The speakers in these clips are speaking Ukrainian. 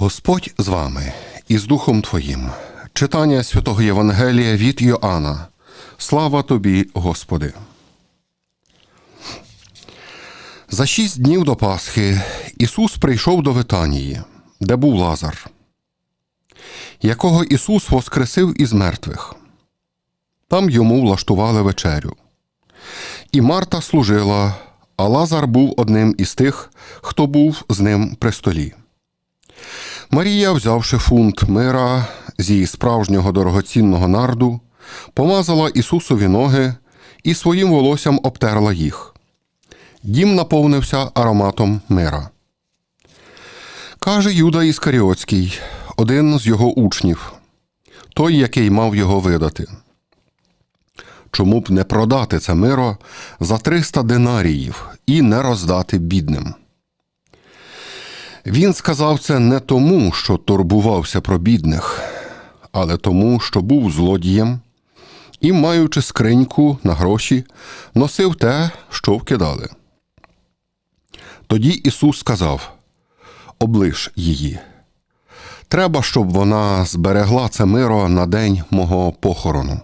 Господь з вами і з Духом Твоїм. Читання святого Євангелія від Йоанна. Слава тобі, Господи. За шість днів до Пасхи Ісус прийшов до Витанії, де був Лазар, якого Ісус воскресив із мертвих. Там йому влаштували вечерю. І Марта служила, а Лазар був одним із тих, хто був з ним при столі. Марія, взявши фунт мира зі справжнього дорогоцінного нарду, помазала Ісусові ноги і своїм волоссям обтерла їх. Дім наповнився ароматом мира. Каже Юда Іскаріотський, один з його учнів, той, який мав його видати. Чому б не продати це миро за 300 динаріїв і не роздати бідним? Він сказав це не тому, що турбувався про бідних, але тому, що був злодієм і, маючи скриньку на гроші, носив те, що вкидали. Тоді Ісус сказав: Облиш її. Треба, щоб вона зберегла це миро на день мого похорону.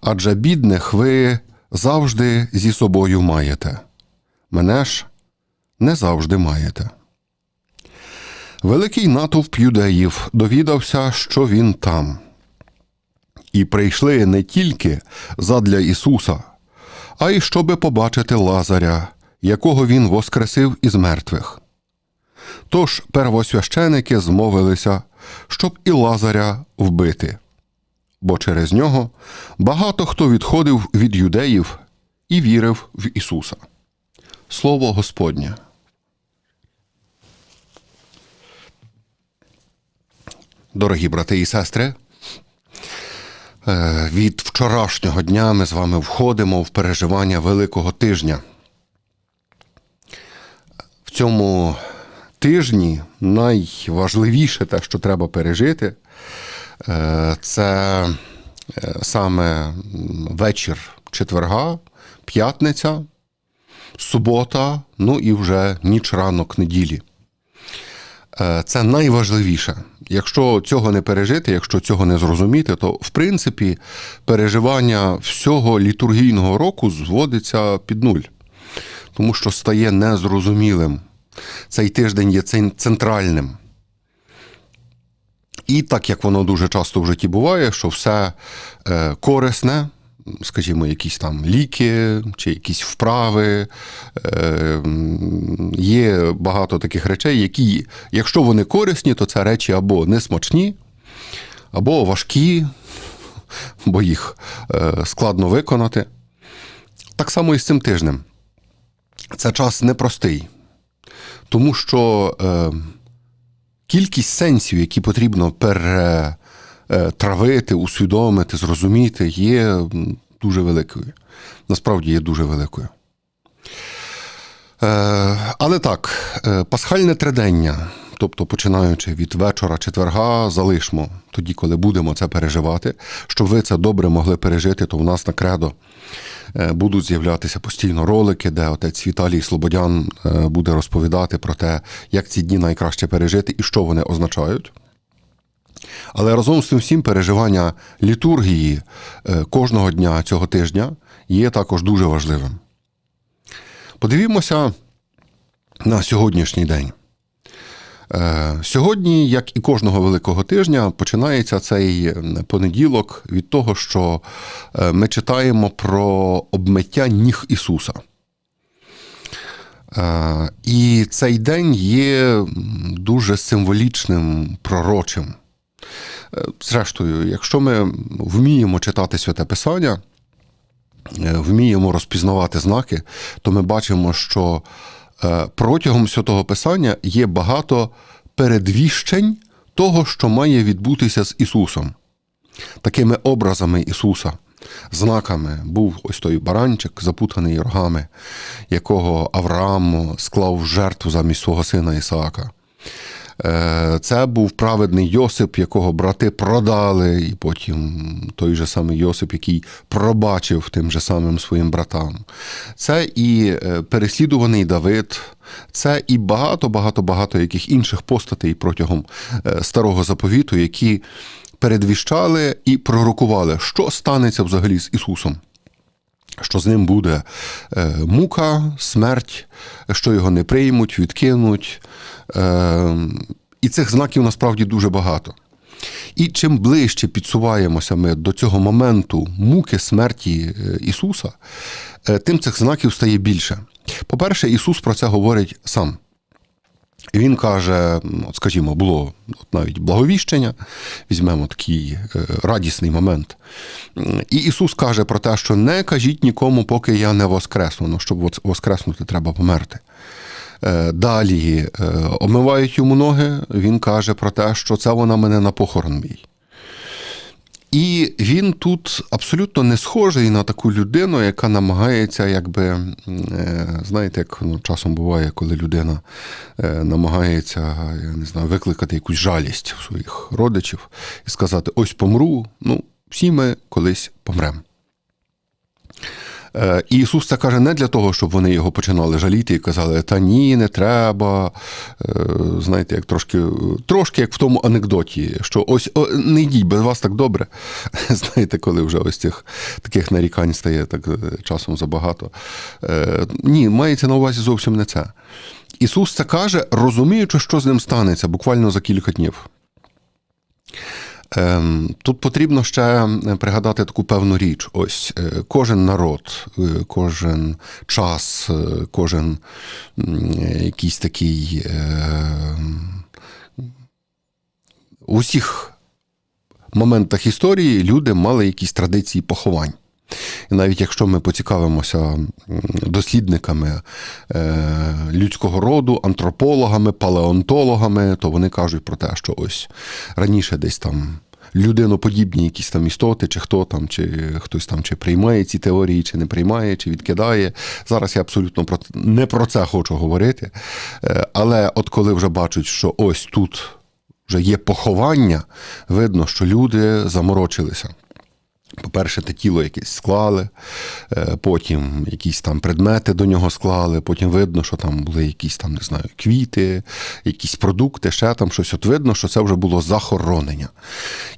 Адже бідних ви завжди зі собою маєте, мене ж не завжди маєте. Великий натовп юдеїв довідався, що він там. І прийшли не тільки задля Ісуса, а й щоби побачити Лазаря, якого він воскресив із мертвих. Тож первосвященики змовилися, щоб і Лазаря вбити, бо через нього багато хто відходив від юдеїв і вірив в Ісуса. Слово Господнє. Дорогі брати і сестри, е, від вчорашнього дня ми з вами входимо в переживання Великого тижня. В цьому тижні найважливіше те, що треба пережити, е, це е, саме вечір четверга, п'ятниця, субота, ну і вже ніч ранок неділі. Е, Це найважливіше. Якщо цього не пережити, якщо цього не зрозуміти, то в принципі переживання всього літургійного року зводиться під нуль, тому що стає незрозумілим. Цей тиждень є центральним. І так як воно дуже часто в житті буває, що все е, корисне, скажімо, якісь там ліки чи якісь вправи. Е, є багато таких речей, які, якщо вони корисні, то це речі або несмачні, або важкі, бо їх е, складно виконати. Так само і з цим тижнем. Це час непростий, тому що е, кількість сенсів, які потрібно перетравити, усвідомити, зрозуміти, є дуже великою. Насправді є дуже великою. Е, Але так, е, пасхальне тридення, тобто починаючи від вечора четверга, залишмо тоді, коли будемо це переживати. Щоб ви це добре могли пережити, то в нас на кредо е, будуть з'являтися постійно ролики, де отець Віталій Слободян е, буде розповідати про те, як ці дні найкраще пережити і що вони означають. Але разом з тим всім переживання літургії е, кожного дня цього тижня є також дуже важливим. Подивімося на сьогоднішній день. Е, Сьогодні, як і кожного великого тижня, починається цей е, понеділок від того, що ми читаємо про обмиття ніг Ісуса. І цей день є дуже символічним, пророчим. Е, Зрештою, якщо ми вміємо читати святе Писання, е, вміємо розпізнавати знаки, то ми бачимо, що е, протягом святого Писання є багато передвіщень того, що має відбутися з Ісусом. Такими образами Ісуса, знаками був ось той баранчик, запутаний рогами, якого Авраам склав в жертву замість свого сина Ісаака. Е, Це був праведний Йосип, якого брати продали, і потім той же самий Йосип, який пробачив тим же самим своїм братам. Це і е, переслідуваний Давид, це і багато, багато, багато яких інших постатей протягом е, старого заповіту, які передвіщали і пророкували, що станеться взагалі з Ісусом. Що з ним буде е, мука, смерть, що його не приймуть, відкинуть. Е, і цих знаків насправді дуже багато. І чим ближче підсуваємося ми до цього моменту муки смерті е, Ісуса, тим цих знаків стає більше. По-перше, Ісус про це говорить сам. Він каже: от скажімо, було от навіть благовіщення, візьмемо такий е, радісний момент. І Ісус каже про те, що не кажіть нікому, поки я не воскресну. Ну, щоб воскреснути, треба померти. Е, Далі е, омивають йому ноги. Він каже про те, що це вона мене на похорон мій. І він тут абсолютно не схожий на таку людину, яка намагається, якби, е, знаєте, як ну, часом буває, коли людина е, намагається я не знаю, викликати якусь жалість своїх родичів і сказати: ось помру, ну, всі ми колись помремо. Е, і Ісус це каже не для того, щоб вони його починали жаліти і казали, та ні, не треба. Е, знаєте, як трошки трошки як в тому анекдоті, що ось о, не йдіть, без вас так добре. Знаєте, коли вже ось цих таких нарікань стає так е, часом забагато. Ні, мається на увазі зовсім не це. Ісус це каже, розуміючи, що з ним станеться буквально за кілька днів. Ем, тут потрібно ще е, пригадати таку певну річ. Ось е, кожен народ, е, кожен час, кожен якийсь такий у усіх моментах історії люди мали якісь традиції поховань. І навіть якщо ми поцікавимося дослідниками людського роду, антропологами, палеонтологами, то вони кажуть про те, що ось раніше десь там. Людиноподібні якісь там істоти, чи хто там, чи хтось там чи приймає ці теорії, чи не приймає, чи відкидає. Зараз я абсолютно про не про це хочу говорити. Е, але от коли вже бачать, що ось тут вже є поховання, видно, що люди заморочилися. По-перше, те тіло якесь склали, е, потім якісь там предмети до нього склали, потім видно, що там були якісь там, не знаю, квіти, якісь продукти, ще там щось. От видно, що це вже було захоронення.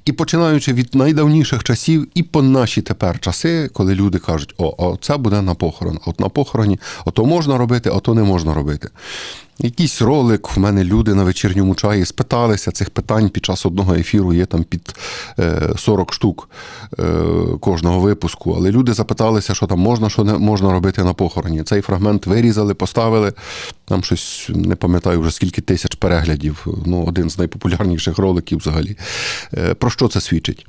І починаючи від найдавніших часів, і по наші тепер часи, коли люди кажуть, о, о це буде на похорон, от на похороні, ото можна робити, ото не можна робити. Якийсь ролик в мене люди на вечірньому чаї спиталися цих питань під час одного ефіру, є там під 40 е, штук е, кожного випуску. Але люди запиталися, що там можна, що не можна робити на похороні. Цей фрагмент вирізали, поставили. Там щось не пам'ятаю вже скільки тисяч переглядів. Ну, один з найпопулярніших роликів взагалі. Е, про що це свідчить?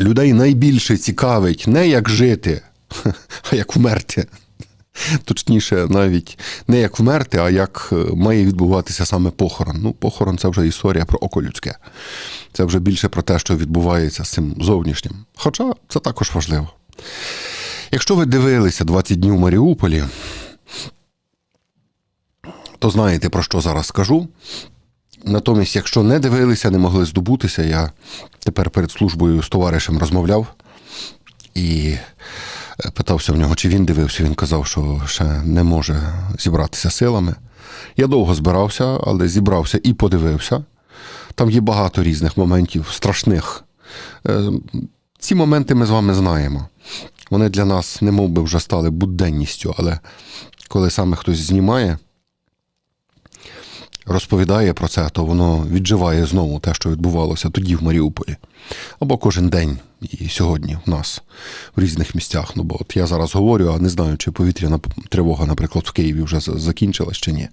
Людей найбільше цікавить не як жити, а як вмерти. Точніше, навіть не як вмерти, а як е, має відбуватися саме похорон. Ну, похорон це вже історія про око людське. Це вже більше про те, що відбувається з цим зовнішнім. Хоча це також важливо. Якщо ви дивилися 20 днів в Маріуполі, то знаєте, про що зараз скажу. Натомість, якщо не дивилися, не могли здобутися, я тепер перед службою з товаришем розмовляв і питався в нього, чи він дивився. Він казав, що ще не може зібратися силами. Я довго збирався, але зібрався і подивився. Там є багато різних моментів, страшних. Е, ці моменти ми з вами знаємо. Вони для нас не мов би вже стали буденністю, але коли саме хтось знімає, розповідає про це, то воно відживає знову те, що відбувалося тоді в Маріуполі. Або кожен день і сьогодні в нас в різних місцях. Ну бо от я зараз говорю, а не знаю, чи повітряна тривога, наприклад, в Києві вже закінчилась чи ні.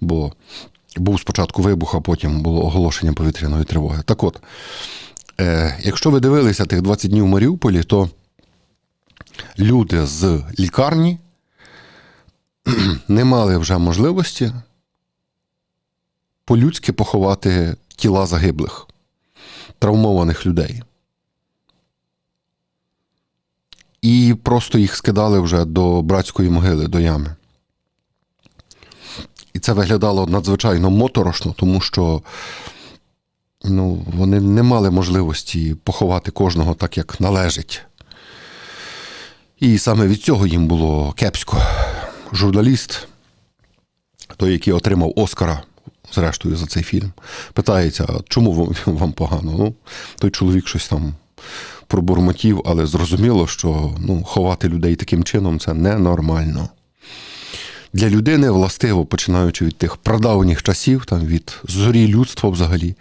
Бо був спочатку вибух, а потім було оголошення повітряної тривоги. Так от, е, якщо ви дивилися тих 20 днів в Маріуполі, то люди з лікарні не мали вже можливості по-людськи поховати тіла загиблих, травмованих людей. І просто їх скидали вже до братської могили, до ями. І це виглядало надзвичайно моторошно, тому що ну, вони не мали можливості поховати кожного так, як належить. І саме від цього їм було кепсько. Журналіст той, який отримав Оскара, зрештою, за цей фільм, питається, чому вам, погано? Ну, той чоловік щось там пробурмотів, але зрозуміло, що ну, ховати людей таким чином це ненормально. Для людини властиво, починаючи від тих прадавніх часів, там, від зорі людства взагалі.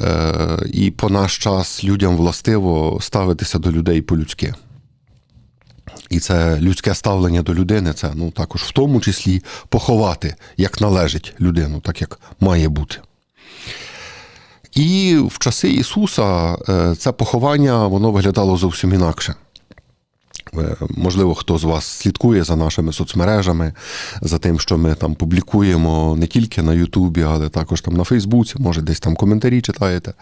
Е, і по наш час людям властиво ставитися до людей по-людськи. І це людське ставлення до людини, це ну, також в тому числі поховати, як належить людину, так як має бути. І в часи Ісуса е, це поховання воно виглядало зовсім інакше. Е, Можливо, хто з вас слідкує за нашими соцмережами, за тим, що ми там публікуємо не тільки на Ютубі, але також там на Фейсбуці, може, десь там коментарі читаєте.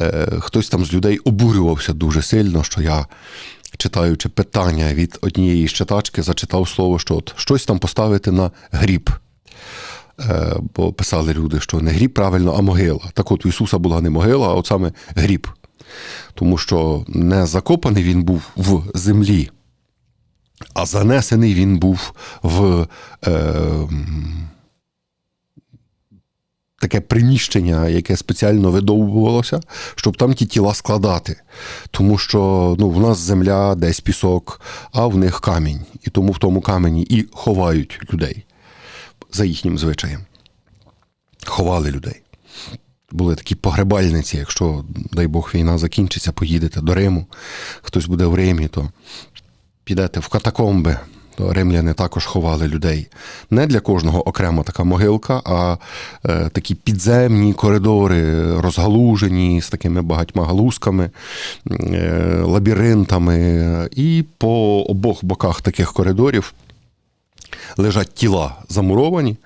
Е, Хтось там з людей обурювався дуже сильно, що я, читаючи питання від однієї з читачки, зачитав слово, що от щось там поставити на гріб. Е, Бо писали люди, що не гріб правильно, а могила. Так от у Ісуса була не могила, а от саме гріб. Тому що не закопаний він був в землі, а занесений він був в е, таке приміщення, яке спеціально видовбувалося, щоб там ті тіла складати. Тому що ну, в нас земля, десь пісок, а в них камінь. І тому в тому камені і ховають людей за їхнім звичаєм. Ховали людей. Були такі погребальниці, якщо, дай Бог, війна закінчиться, поїдете до Риму, хтось буде в Римі, то підете в катакомби, то римляни також ховали людей. Не для кожного окрема така могилка, а е, такі підземні коридори, розгалужені з такими багатьма галузками, е, лабіринтами. І по обох боках таких коридорів лежать тіла замуровані,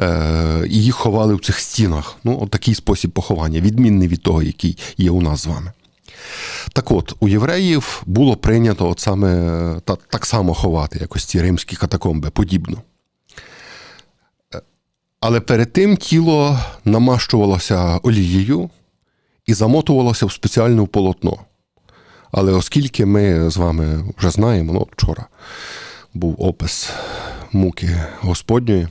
е, і їх ховали в цих стінах. Ну, от такий спосіб поховання, відмінний від того, який є у нас з вами. Так от, у євреїв було прийнято от саме е, та, так само ховати, якось ці римські катакомби, подібно. Е, Але перед тим тіло намащувалося олією і замотувалося в спеціальне полотно. Але оскільки ми з вами вже знаємо, ну, вчора був опис муки Господньої,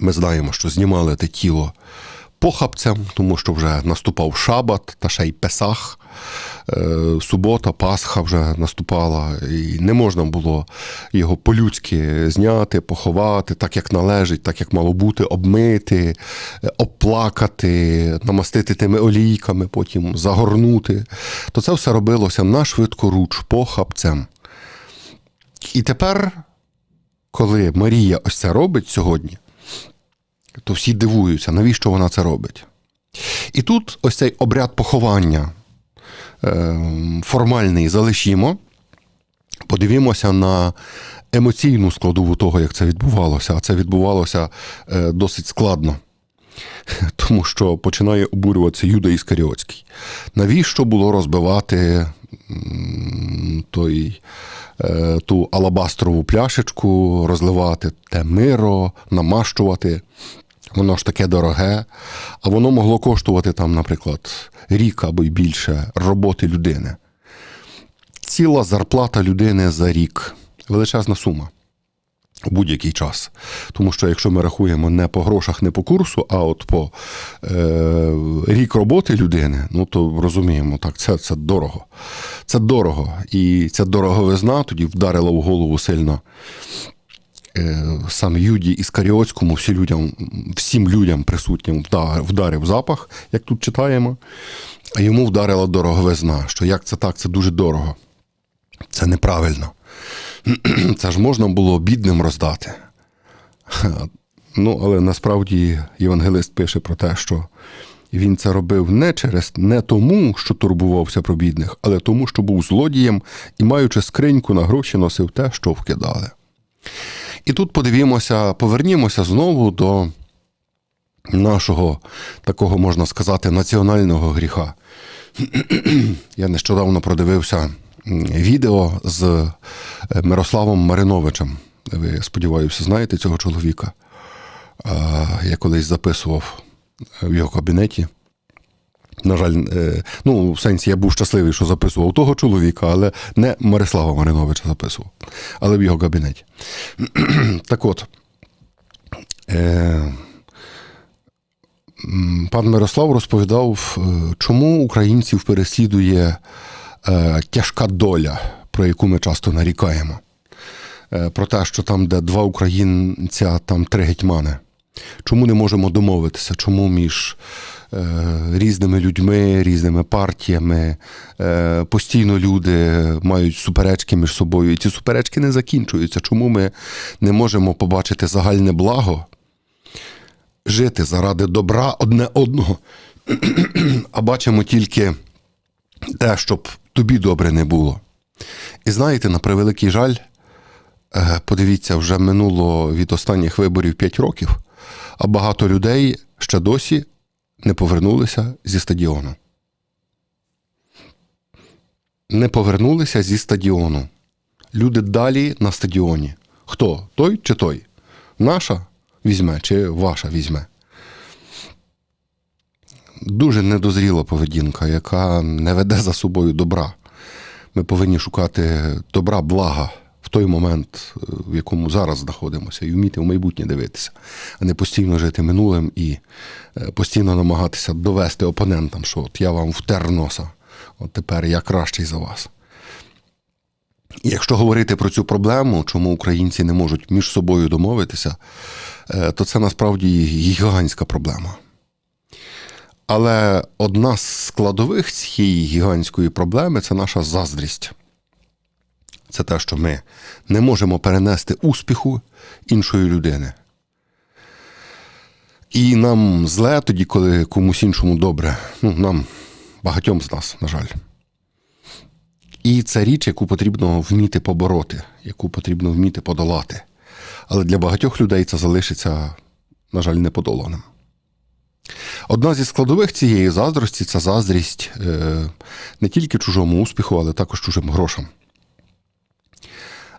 ми знаємо, що знімали те тіло похапцем, тому що вже наступав шабат та ще й Песах. Е, Субота, Пасха вже наступала, і не можна було його по-людськи зняти, поховати, так як належить, так як мало бути, обмити, обплакати, намастити тими олійками, потім загорнути. То це все робилося на швидкоруч, похапцем. І тепер, коли Марія ось це робить сьогодні, то всі дивуються, навіщо вона це робить. І тут ось цей обряд поховання е, формальний залишімо, подивімося на емоційну складову того, як це відбувалося. А це відбувалося е, досить складно. Тому що починає обурюватися Юда Іскаріотський. Навіщо було розбивати той, е, ту алабастрову пляшечку, розливати те миро, намащувати? Воно ж таке дороге, а воно могло коштувати там, наприклад, рік або й більше роботи людини. Ціла зарплата людини за рік величезна сума у будь-який час. Тому що якщо ми рахуємо не по грошах, не по курсу, а от по е, рік роботи людини, ну то розуміємо, так, це, це дорого. Це дорого. І ця дороговизна тоді вдарила в голову сильно е, саме Юді Іскаріотському, всі людям, всім людям присутнім вдарив запах, як тут читаємо, а йому вдарила дороговизна, що як це так, це дуже дорого. Це неправильно. Це ж можна було бідним роздати. Ну, але насправді євангелист пише про те, що він це робив не через не тому, що турбувався про бідних, але тому, що був злодієм і, маючи скриньку на гроші, носив те, що вкидали. І тут подивімося, повернімося знову до нашого такого, можна сказати, національного гріха. Я нещодавно продивився відео з е, Мирославом Мариновичем. Ви, сподіваюся, знаєте цього чоловіка. Я колись записував в його кабінеті. На жаль, е, ну, в сенсі я був щасливий, що записував того чоловіка, але не Мирослава Мариновича записував, але в його кабінеті. Так от, Е, Пан Мирослав розповідав, чому українців переслідує тяжка доля, про яку ми часто нарікаємо. Е, Про те, що там, де два українця, там три гетьмани. Чому не можемо домовитися? Чому між е, різними людьми, різними партіями е, постійно люди мають суперечки між собою, і ці суперечки не закінчуються? Чому ми не можемо побачити загальне благо, жити заради добра одне одного, а бачимо тільки те, щоб тобі добре не було? І знаєте, на превеликий жаль, Е, Подивіться, вже минуло від останніх виборів 5 років, а багато людей ще досі не повернулися зі стадіону. Не повернулися зі стадіону. Люди далі на стадіоні. Хто? Той чи той? Наша візьме чи ваша візьме? Дуже недозріла поведінка, яка не веде за собою добра. Ми повинні шукати добра, блага в той момент, е, в якому зараз знаходимося, і вміти в майбутнє дивитися, а не постійно жити минулим і е, постійно намагатися довести опонентам, що от я вам втер носа, от тепер я кращий за вас. Якщо говорити про цю проблему, чому українці не можуть між собою домовитися, е, то це насправді гігантська проблема. Але одна з складових цієї гігантської проблеми це наша заздрість. Це те, що ми не можемо перенести успіху іншої людини. І нам зле тоді, коли комусь іншому добре. Ну, нам багатьом з нас, на жаль. І це річ, яку потрібно вміти побороти, яку потрібно вміти подолати. Але для багатьох людей це залишиться, на жаль, неподоланим. Одна зі складових цієї заздрості це заздрість е, не тільки чужому успіху, але також чужим грошам.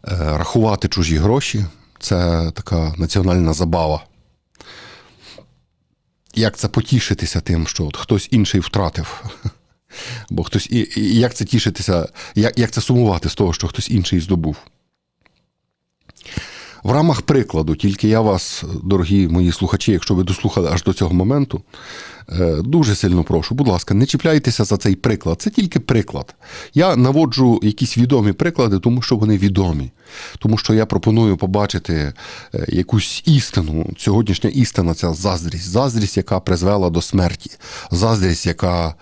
Е, рахувати чужі гроші це така національна забава. Як це потішитися тим, що от хтось інший втратив? Бо хтось і, і як це тішитися, як, як це сумувати з того, що хтось інший здобув? В рамах прикладу, тільки я вас, дорогі мої слухачі, якщо ви дослухали аж до цього моменту, е, дуже сильно прошу, будь ласка, не чіпляйтеся за цей приклад. Це тільки приклад. Я наводжу якісь відомі приклади, тому що вони відомі. Тому що я пропоную побачити е, якусь істину. Сьогоднішня істина це заздрість. Заздрість, яка призвела до смерті, заздрість, яка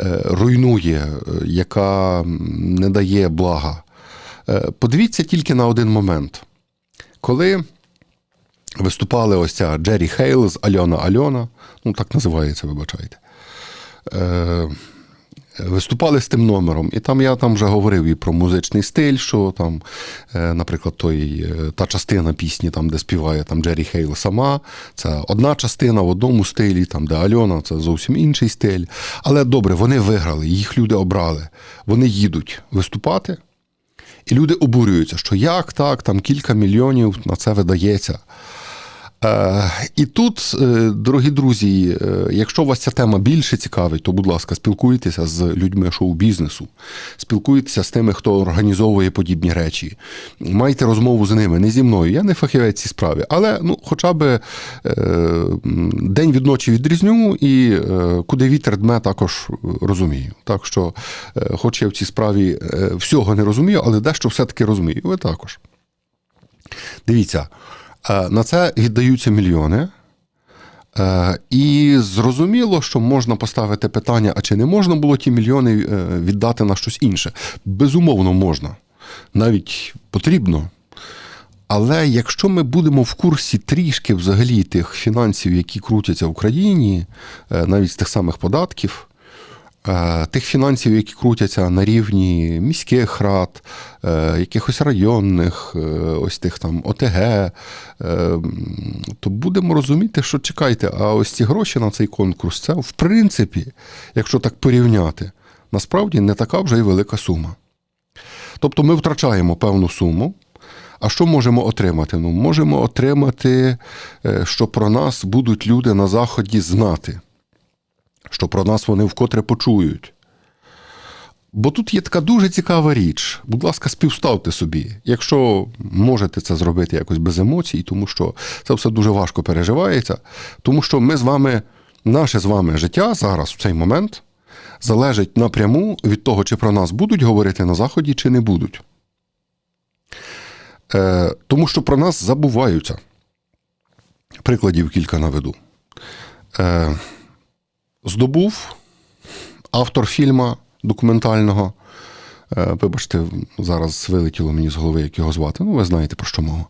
е, руйнує, яка не дає блага. Подивіться тільки на один момент. Коли виступали ось ця Джері Хейл з Альона Альона, ну так називається, вибачайте. Е, Виступали з тим номером, і там я там вже говорив і про музичний стиль, що там, е, наприклад, той, е, та частина пісні, там, де співає там Джері Хейл сама, це одна частина в одному стилі, там, де Альона, це зовсім інший стиль. Але добре, вони виграли, їх люди обрали. Вони їдуть виступати. І люди обурюються, що як так, там кілька мільйонів на це видається. Е, І тут, е, дорогі друзі, е, якщо вас ця тема більше цікавить, то, будь ласка, спілкуйтеся з людьми шоу-бізнесу, спілкуйтеся з тими, хто організовує подібні речі. Майте розмову з ними, не зі мною. Я не фахівець цій справі, але ну, хоча б день від ночі відрізню і куди вітер дме, також розумію. Так що, хоч я в цій справі всього не розумію, але дещо все-таки розумію. Ви також. Дивіться. Е, На це віддаються мільйони. Е, І зрозуміло, що можна поставити питання, а чи не можна було ті мільйони е, віддати на щось інше? Безумовно, можна. Навіть потрібно. Але якщо ми будемо в курсі трішки взагалі тих фінансів, які крутяться в Україні, навіть з тих самих податків, тих фінансів, які крутяться на рівні міських рад, е, якихось районних, е, ось тих там ОТГ, е, то будемо розуміти, що чекайте, а ось ці гроші на цей конкурс, це в принципі, якщо так порівняти, насправді не така вже й велика сума. Тобто ми втрачаємо певну суму. А що можемо отримати? Ну, можемо отримати, е, що про нас будуть люди на Заході знати, що про нас вони вкотре почують. Бо тут є така дуже цікава річ. Будь ласка, співставте собі, якщо можете це зробити якось без емоцій, тому що це все дуже важко переживається, тому що ми з вами, наше з вами життя зараз, в цей момент, залежить напряму від того, чи про нас будуть говорити на Заході, чи не будуть. Е, Тому що про нас забуваються. Прикладів кілька наведу. Е, Здобув автор фільма документального. Е, Вибачте, зараз вилетіло мені з голови, як його звати. Ну, ви знаєте, про що мова.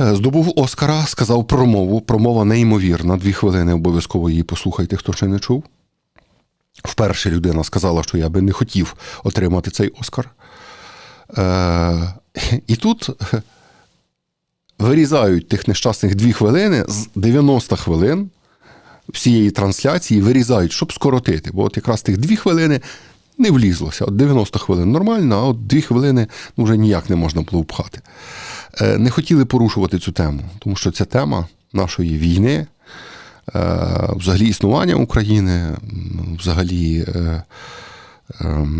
Е, Здобув Оскара, сказав промову. Промова неймовірна. Дві хвилини обов'язково її послухайте, хто ще не чув. Вперше людина сказала, що я би не хотів отримати цей Оскар. Е, І тут вирізають тих нещасних дві хвилини з 90 хвилин всієї трансляції вирізають, щоб скоротити. Бо от якраз тих дві хвилини не влізлося. От 90 хвилин нормально, а от дві хвилини ну, вже ніяк не можна було впхати. Е, Не хотіли порушувати цю тему, тому що ця тема нашої війни, е, взагалі існування України, взагалі. е,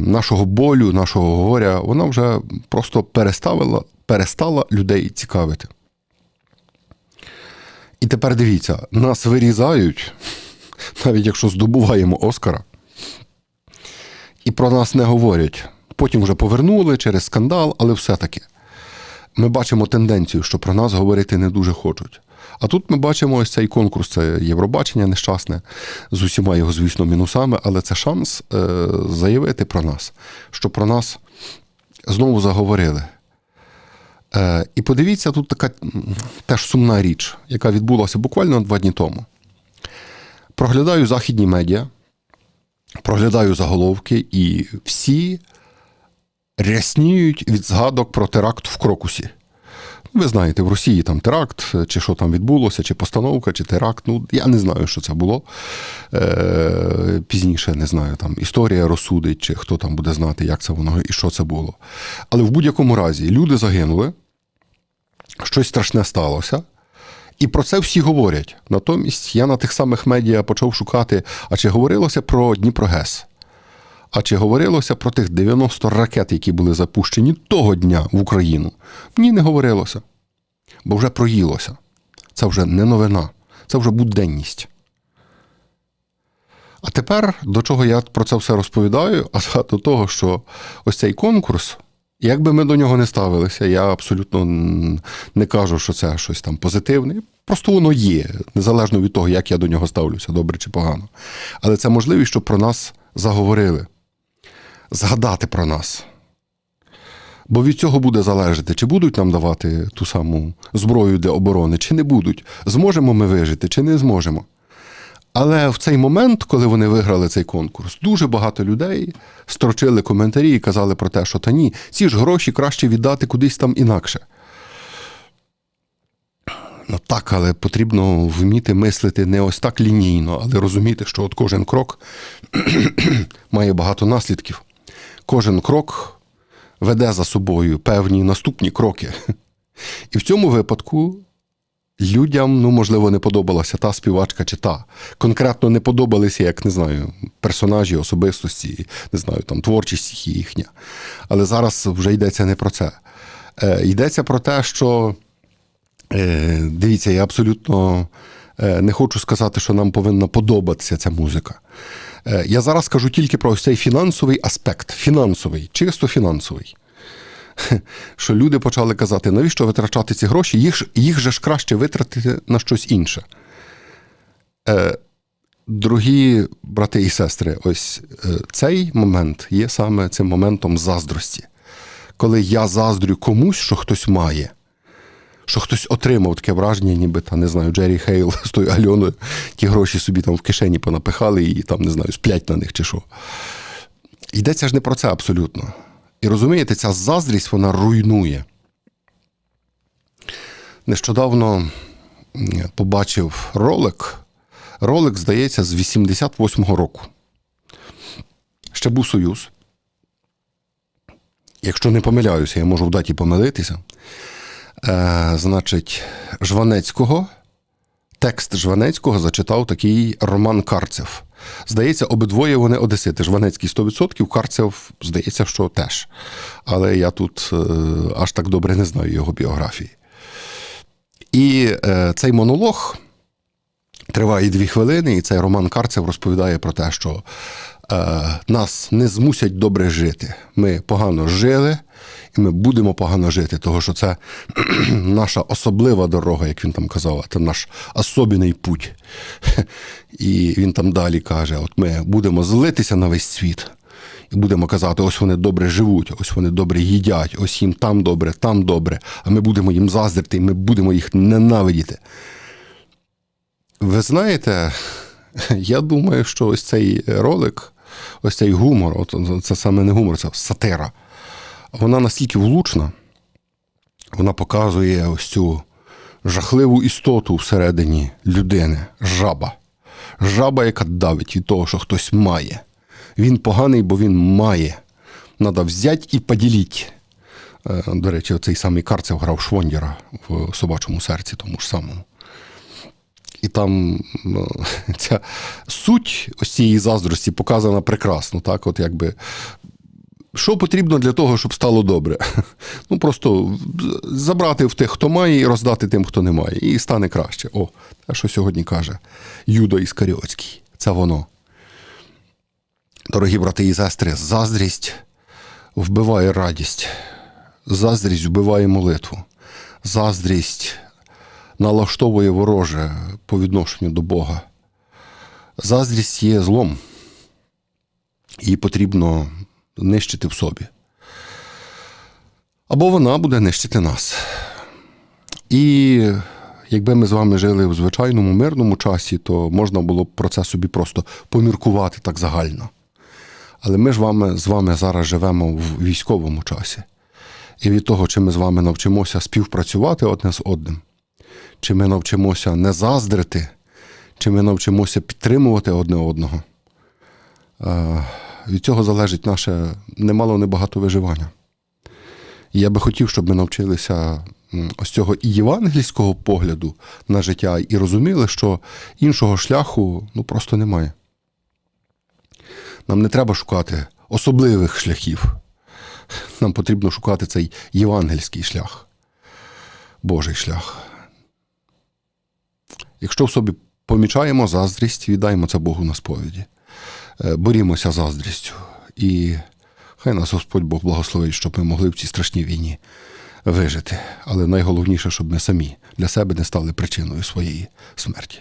Нашого болю, нашого горя, вона вже просто переставила, перестала людей цікавити. І тепер дивіться, нас вирізають, навіть якщо здобуваємо Оскара, і про нас не говорять. Потім вже повернули через скандал, але все-таки ми бачимо тенденцію, що про нас говорити не дуже хочуть. А тут ми бачимо ось цей конкурс, це Євробачення нещасне, з усіма його, звісно, мінусами, але це шанс е, заявити про нас, що про нас знову заговорили. Е, і подивіться, тут така теж сумна річ, яка відбулася буквально два дні тому. Проглядаю західні медіа, проглядаю заголовки, і всі рясніють від згадок про теракт в Крокусі. Ви знаєте, в Росії там теракт, чи що там відбулося, чи постановка, чи теракт. Ну, я не знаю, що це було. Е, Пізніше не знаю, там історія розсудить, чи хто там буде знати, як це воно і що це було. Але в будь-якому разі люди загинули, щось страшне сталося. І про це всі говорять. Натомість я на тих самих медіа почав шукати, а чи говорилося про Дніпрогес? А чи говорилося про тих 90 ракет, які були запущені того дня в Україну? Ні, не говорилося. Бо вже проїлося. Це вже не новина, це вже буденність. А тепер до чого я про це все розповідаю? А до того, що ось цей конкурс, як би ми до нього не ставилися, я абсолютно не кажу, що це щось там позитивне. Просто воно є, незалежно від того, як я до нього ставлюся, добре чи погано. Але це можливість, щоб про нас заговорили, згадати про нас. Бо від цього буде залежати, чи будуть нам давати ту саму зброю для оборони, чи не будуть. Зможемо ми вижити, чи не зможемо. Але в цей момент, коли вони виграли цей конкурс, дуже багато людей строчили коментарі і казали про те, що та ні, ці ж гроші краще віддати кудись там інакше. Ну так, але потрібно вміти мислити не ось так лінійно, але розуміти, що от кожен крок має багато наслідків. Кожен крок веде за собою певні наступні кроки. І в цьому випадку людям, ну, можливо, не подобалася та співачка чи та. Конкретно не подобалися, як не знаю, персонажі, особистості, не знаю, там творчість їхня. Але зараз вже йдеться не про це. Е, йдеться про те, що е, дивіться, я абсолютно е, не хочу сказати, що нам повинна подобатися ця музика. Е, я зараз кажу тільки про ось цей фінансовий аспект, фінансовий, чисто фінансовий. Що люди почали казати, навіщо витрачати ці гроші, їх, їх же ж краще витратити на щось інше. Е, дорогі брати і сестри, ось е, цей момент є саме цим моментом заздрості. Коли я заздрю комусь, що хтось має, що хтось отримав таке враження, ніби та не знаю, Джері Хейл з тою Альоною ті гроші собі там в кишені понапихали і там, не знаю, сплять на них чи що. Йдеться ж не про це абсолютно. І розумієте, ця заздрість вона руйнує. Нещодавно побачив ролик. Ролик, здається, з 88-го року. Ще був Союз. Якщо не помиляюся, я можу в даті помилитися. Е, значить, Жванецького, текст Жванецького зачитав такий Роман Карцев. Здається, обидвоє вони одесити. Жванецький 100%, Карцев, здається, що теж. Але я тут е, аж так добре не знаю його біографії. І е, цей монолог триває дві хвилини, і цей Роман Карцев розповідає про те, що нас не змусять добре жити. Ми погано жили, і ми будемо погано жити, тому що це наша особлива дорога, як він там казав, це наш особений путь. І він там далі каже: от ми будемо злитися на весь світ. І будемо казати, ось вони добре живуть, ось вони добре їдять, ось їм там добре, там добре, а ми будемо їм заздрити, і ми будемо їх ненавидіти. Ви знаєте, я думаю, що ось цей ролик, ось цей гумор, от це саме не гумор, це сатира. Вона настільки влучна, вона показує ось цю жахливу істоту всередині людини, жаба. Жаба, яка давить від того, що хтось має. Він поганий, бо він має. Надо взять і поділіть. Е, До речі, цей самий Карцев грав Швондіра в собачому серці, тому ж самому. І там ну, ця суть ось цієї заздрості показана прекрасно. Так, от якби. Що потрібно для того, щоб стало добре? Ну просто забрати в тих, хто має, і роздати тим, хто не має, і стане краще. О, те, що сьогодні каже Юдо Іскаріотський. Це воно. Дорогі брати і сестри, заздрість вбиває радість, заздрість вбиває молитву, заздрість налаштовує вороже по відношенню до Бога. Заздрість є злом. Її потрібно нищити в собі. Або вона буде нищити нас. І якби ми з вами жили в звичайному мирному часі, то можна було б про це собі просто поміркувати так загально. Але ми ж вами, з вами зараз живемо в військовому часі. І від того, чи ми з вами навчимося співпрацювати одне з одним, чи ми навчимося не заздрити, чи ми навчимося підтримувати одне одного, е, від цього залежить наше немало небагато виживання. Я би хотів, щоб ми навчилися ось цього і євангельського погляду на життя і розуміли, що іншого шляху ну, просто немає. Нам не треба шукати особливих шляхів. Нам потрібно шукати цей євангельський шлях, Божий шлях. Якщо в собі помічаємо заздрість, віддаємо це Богу на сповіді. Е, Борімося заздрістю. І хай нас Господь Бог благословить, щоб ми могли в цій страшній війні вижити. Але найголовніше, щоб ми самі для себе не стали причиною своєї смерті.